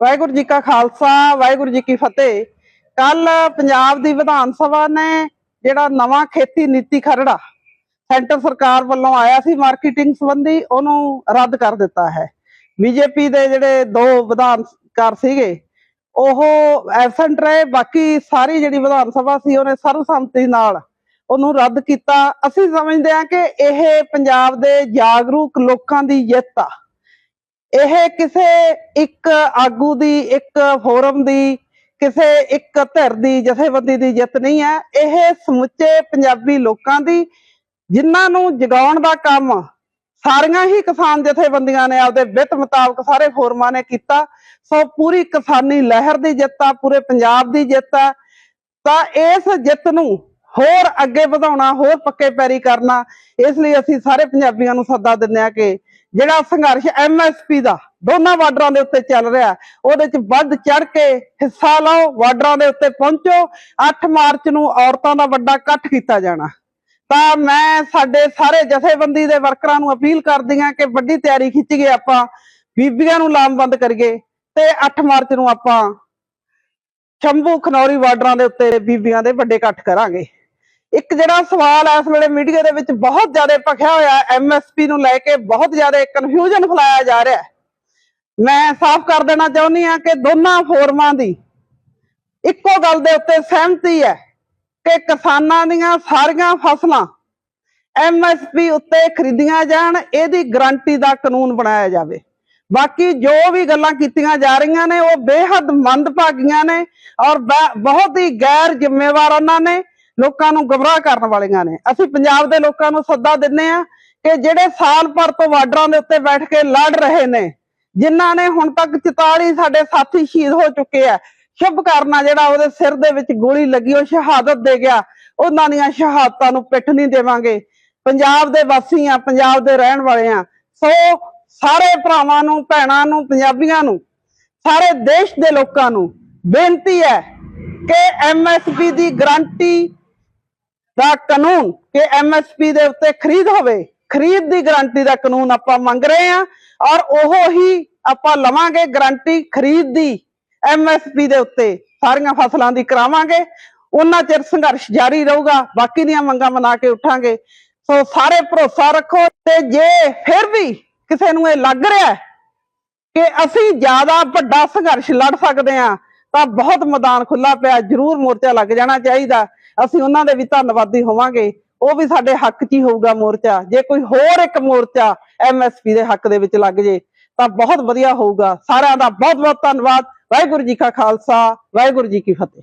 ਵਾਹਿਗੁਰੂ ਜੀ ਕਾ ਖਾਲਸਾ, ਵਾਹਿਗੁਰੂ ਜੀ ਕੀ ਫਤਿਹ। ਕੱਲ ਪੰਜਾਬ ਦੀ ਵਿਧਾਨ ਸਭਾ ਨੇ ਜਿਹੜਾ ਨਵਾਂ ਖੇਤੀ ਨੀਤੀ ਖਰੜਾ ਸੈਂਟਰ ਸਰਕਾਰ ਵੱਲੋਂ ਆਇਆ ਸੀ ਮਾਰਕੀਟਿੰਗ ਸੰਬੰਧੀ, ਉਹਨੂੰ ਰੱਦ ਕਰ ਦਿੱਤਾ ਹੈ। ਬੀਜੇਪੀ ਦੇ ਜਿਹੜੇ ਦੋ ਵਿਧਾਨਕਾਰ ਸੀਗੇ, ਉਹ ਐਬਸੈਂਟ ਰਹੇ, ਬਾਕੀ ਸਾਰੀ ਜਿਹੜੀ ਵਿਧਾਨ ਸਭਾ ਸੀ, ਉਹਨੇ ਸਰਵਸੰਮਤੀ ਨਾਲ ਉਹਨੂੰ ਰੱਦ ਕੀਤਾ। ਅਸੀਂ ਸਮਝਦੇ ਹਾਂ ਕਿ ਇਹ ਪੰਜਾਬ ਦੇ ਜਾਗਰੂਕ ਲੋਕਾਂ ਦੀ ਜਿੱਤ ਆ। ਇਹ ਕਿਸੇ ਇੱਕ ਆਗੂ ਦੀ, ਇੱਕ ਫੋਰਮ ਦੀ, ਕਿਸੇ ਇੱਕ ਧਿਰ ਦੀ ਜਥੇਬੰਦੀ ਦੀ ਜਿੱਤ ਨਹੀਂ ਹੈ। ਇਹ ਸਮੁੱਚੇ ਪੰਜਾਬੀ ਲੋਕਾਂ ਦੀ, ਜਿਨ੍ਹਾਂ ਨੂੰ ਜਗਾਉਣ ਦਾ ਕੰਮ ਸਾਰੀਆਂ ਹੀ ਕਿਸਾਨ ਜਥੇਬੰਦੀਆਂ ਨੇ ਆਪਦੇ ਵਿੱਤ ਮੁਤਾਬਕ ਸਾਰੇ ਫੋਰਮਾਂ ਨੇ ਕੀਤਾ। ਸੋ ਪੂਰੀ ਕਿਸਾਨੀ ਲਹਿਰ ਦੀ ਜਿੱਤ ਆ, ਪੂਰੇ ਪੰਜਾਬ ਦੀ ਜਿੱਤ ਆ। ਤਾਂ ਇਸ ਜਿੱਤ ਨੂੰ ਹੋਰ ਅੱਗੇ ਵਧਾਉਣਾ, ਹੋਰ ਪੱਕੇ ਪੈਰੀ ਕਰਨਾ, ਇਸ ਲਈ ਅਸੀਂ ਸਾਰੇ ਪੰਜਾਬੀਆਂ ਨੂੰ ਸੱਦਾ ਦਿੰਦੇ ਆ ਕਿ ਜਿਹੜਾ ਸੰਘਰਸ਼ ਐਮਐਸਪੀ ਦਾ ਦੋਨਾਂ ਵਾਰਡਰਾਂ ਦੇ ਉੱਤੇ ਚੱਲ ਰਿਹਾ ਉਹਦੇ 'ਚ ਵੱਧ ਚੜ ਕੇ ਹਿੱਸਾ ਲਓ, ਵਾਰਡਰਾਂ ਦੇ ਉੱਤੇ ਪਹੁੰਚੋ। 8 ਮਾਰਚ ਨੂੰ ਔਰਤਾਂ ਦਾ ਵੱਡਾ ਇਕੱਠ ਕੀਤਾ ਜਾਣਾ। ਤਾਂ ਮੈਂ ਸਾਡੇ ਸਾਰੇ ਜਥੇਬੰਦੀ ਦੇ ਵਰਕਰਾਂ ਨੂੰ ਅਪੀਲ ਕਰਦੀ ਹਾਂ ਕਿ ਵੱਡੀ ਤਿਆਰੀ ਖਿੱਚ ਕੇ ਆਪਾਂ ਬੀਬੀਆਂ ਨੂੰ ਲਾਮਬੰਦ ਕਰੀਏ ਤੇ 8 ਮਾਰਚ ਨੂੰ ਆਪਾਂ ਸ਼ੰਭੂ ਖਨੌਰੀ ਵਾਰਡਰਾਂ ਦੇ ਉੱਤੇ ਬੀਬੀਆਂ ਦੇ ਵੱਡੇ ਇਕੱਠ ਕਰਾਂਗੇ। ਇੱਕ ਜਿਹੜਾ ਸਵਾਲ ਇਸ ਵੇਲੇ ਮੀਡੀਆ ਦੇ ਵਿੱਚ ਬਹੁਤ ਜ਼ਿਆਦਾ ਭਖਿਆ ਹੋਇਆ ਐਮਐਸਪੀ ਨੂੰ ਲੈ ਕੇ ਬਹੁਤ ਜ਼ਿਆਦਾ ਕਨਫਿਊਜ਼ਨ ਫੈਲਾਇਆ ਜਾ ਰਿਹਾ ਹੈ। ਮੈਂ ਸਾਫ਼ ਕਰ ਦੇਣਾ ਚਾਹੁੰਦੀ ਹਾਂ ਕਿ ਦੋਨਾਂ ਫੋਰਮਾਂ ਦੀ ਇੱਕੋ ਗੱਲ ਦੇ ਉੱਤੇ ਸਹਿਮਤੀ ਹੈ ਕਿ ਕਿਸਾਨਾਂ ਦੀਆਂ ਸਾਰੀਆਂ ਫਸਲਾਂ ਐਮਐਸਪੀ ਉੱਤੇ ਖਰੀਦੀਆਂ ਜਾਣ, ਇਹਦੀ ਗਾਰੰਟੀ ਦਾ ਕਾਨੂੰਨ ਬਣਾਇਆ ਜਾਵੇ। ਬਾਕੀ ਜੋ ਵੀ ਗੱਲਾਂ ਕੀਤੀਆਂ ਜਾ ਰਹੀਆਂ ਨੇ, ਉਹ ਬੇਹੱਦ ਮੰਦਭਾਗੀਆਂ ਨੇ ਔਰ ਬ- ਬਹੁਤ ਹੀ ਗੈਰ ਜ਼ਿੰਮੇਵਾਰ ਉਹਨਾਂ ਨੇ। ਲੋਕਾਂ ਨੂੰ ਗਮਰਾਹ ਕਰਨ ਵਾਲੀਆਂ ਨੇ। ਅਸੀਂ ਪੰਜਾਬ ਦੇ ਲੋਕਾਂ ਨੂੰ ਸੱਦਾ ਦਿੰਨੇ ਆ ਕਿ ਜਿਹੜੇ ਸਾਲ ਭਰ ਤੋਂ ਬਾਰਡਰਾਂ ਦੇ ਉੱਤੇ ਬੈਠ ਕੇ ਲੜ ਰਹੇ ਨੇ, ਜਿਨ੍ਹਾਂ ਨੇ ਹੁਣ ਤੱਕ 44 ਸਾਡੇ ਸਾਥੀ ਸ਼ਹੀਦ ਹੋ ਚੁੱਕੇ ਆ, ਸ਼ੁਭ ਕਰਨਾ ਜਿਹੜਾ ਉਹਦੇ ਸਿਰ ਦੇ ਵਿੱਚ ਗੋਲੀ ਲੱਗੀ, ਉਹ ਸ਼ਹਾਦਤ ਦੇ ਗਿਆ। ਉਹਨਾਂ ਦੀਆਂ ਸ਼ਹਾਦਤਾਂ ਨੂੰ ਪਿੱਠ ਨਹੀਂ ਦੇਵਾਂਗੇ। ਪੰਜਾਬ ਦੇ ਵਾਸੀ ਆ, ਪੰਜਾਬ ਦੇ ਰਹਿਣ ਵਾਲੇ ਆ। ਸੋ ਸਾਰੇ ਭਰਾਵਾਂ ਨੂੰ, ਭੈਣਾਂ ਨੂੰ, ਪੰਜਾਬੀਆਂ ਨੂੰ, ਸਾਰੇ ਦੇਸ਼ ਦੇ ਲੋਕਾਂ ਨੂੰ ਬੇਨਤੀ ਹੈ ਕਿ ਐਮਐਸਪੀ ਦੀ ਗਰੰਟੀ ਦਾ ਕਾਨੂੰਨ ਕਿ ਐਮਐਸਪੀ ਦੇ ਉੱਤੇ ਖਰੀਦ ਹੋਵੇ, ਖਰੀਦ ਦੀ ਗਾਰੰਟੀ ਦਾ ਕਾਨੂੰਨ ਆਪਾਂ ਮੰਗ ਰਹੇ ਹਾਂ ਔਰ ਉਹ ਹੀ ਆਪਾਂ ਲਵਾਂਗੇ ਗਾਰੰਟੀ ਖਰੀਦ ਦੀ ਐਮਐਸਪੀ ਦੇ ਉੱਤੇ। ਸਾਰੀਆਂ ਫਸਲਾਂ ਦੀ ਕਰਾਵਾਂਗੇ। ਉਹਨਾਂ ਚਿਰ ਸੰਘਰਸ਼ ਜਾਰੀ ਰਹੂਗਾ, ਬਾਕੀ ਦੀਆਂ ਮੰਗਾਂ ਮਨਾ ਕੇ ਉਠਾਂਗੇ। ਸੋ ਸਾਰੇ ਭਰੋਸਾ ਰੱਖੋ ਤੇ ਜੇ ਫਿਰ ਵੀ ਕਿਸੇ ਨੂੰ ਇਹ ਲੱਗ ਰਿਹਾ ਕਿ ਅਸੀਂ ਜ਼ਿਆਦਾ ਵੱਡਾ ਸੰਘਰਸ਼ ਲੜ ਸਕਦੇ ਹਾਂ, ਤਾਂ ਬਹੁਤ ਮੈਦਾਨ ਖੁੱਲਾ ਪਿਆ, ਜ਼ਰੂਰ ਮੋਰਚਾ ਲੱਗ ਜਾਣਾ ਚਾਹੀਦਾ। ਅਸੀਂ ਉਹਨਾਂ ਦੇ ਵੀ ਧੰਨਵਾਦੀ ਹੋਵਾਂਗੇ। ਉਹ ਵੀ ਸਾਡੇ ਹੱਕ 'ਚ ਹੀ ਹੋਊਗਾ ਮੋਰਚਾ। ਜੇ ਕੋਈ ਹੋਰ ਇੱਕ ਮੋਰਚਾ ਐਮਐਸਪੀ ਦੇ ਹੱਕ ਦੇ ਵਿੱਚ ਲੱਗ ਜੇ, ਤਾਂ ਬਹੁਤ ਵਧੀਆ ਹੋਊਗਾ। ਸਾਰਿਆਂ ਦਾ ਬਹੁਤ ਬਹੁਤ ਧੰਨਵਾਦ। ਵਾਹਿਗੁਰੂ ਜੀ ਕਾ ਖਾਲਸਾ, ਵਾਹਿਗੁਰੂ ਜੀ ਕੀ ਫਤਿਹ।